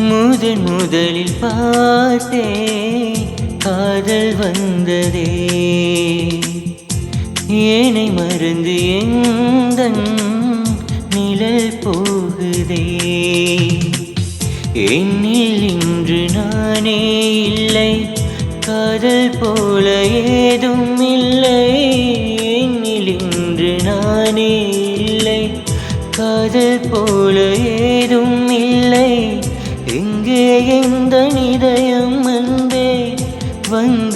முதன் முதலில் பார்த்தே காதல் வந்ததே. ஏனை மறந்து எந்தன் நிழல் போகுதே. என்னில் இன்று நானே இல்லை காதல் போல ஏதும் இல்லை. என்னில் இன்று நானே இல்லை காதல் போல ஏ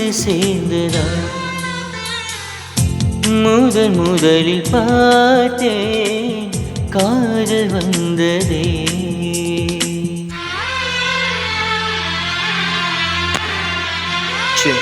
வந்து சேர்ந்ததா முதல் முதலில் பார்த்தேன். காதல் வந்ததே. சே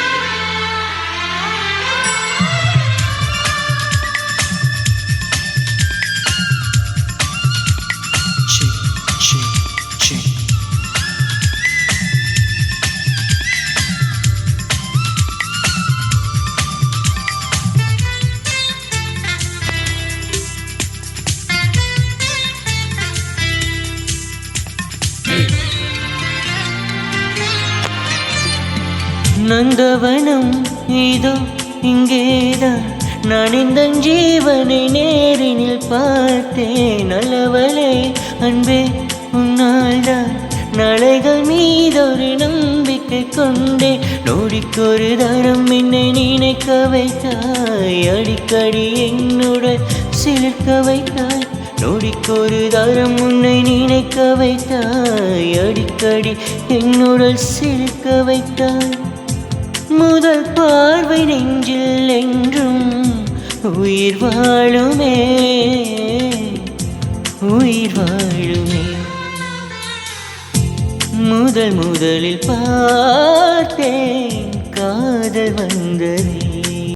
நந்தவனம் இதோ இங்கேதான். நான் இந்த ஜீவனை நேரினில் பார்த்தேன். நல்லவளே அன்பே உன்னால்தான். நாளைகள் மீதொரு நம்பிக்கை கொண்டே நோடிக்கொரு தரம் என்னை நினைக்க வைத்தாய். அடிக்கடி என்னுடன் சிலிர்க்க வைத்தாய். நொடிக்கொரு தரம் உன்னை நினைக்க வைத்தாய். அடிக்கடி என்னுடன் சிரிக்க வைத்தாய். முதல் பார்வை நெஞ்சில் என்றும் உயிர் வாழுமே. உயிர் வாழுமே. முதல் முதலில் பார்த்தேன் காதல் வந்ததே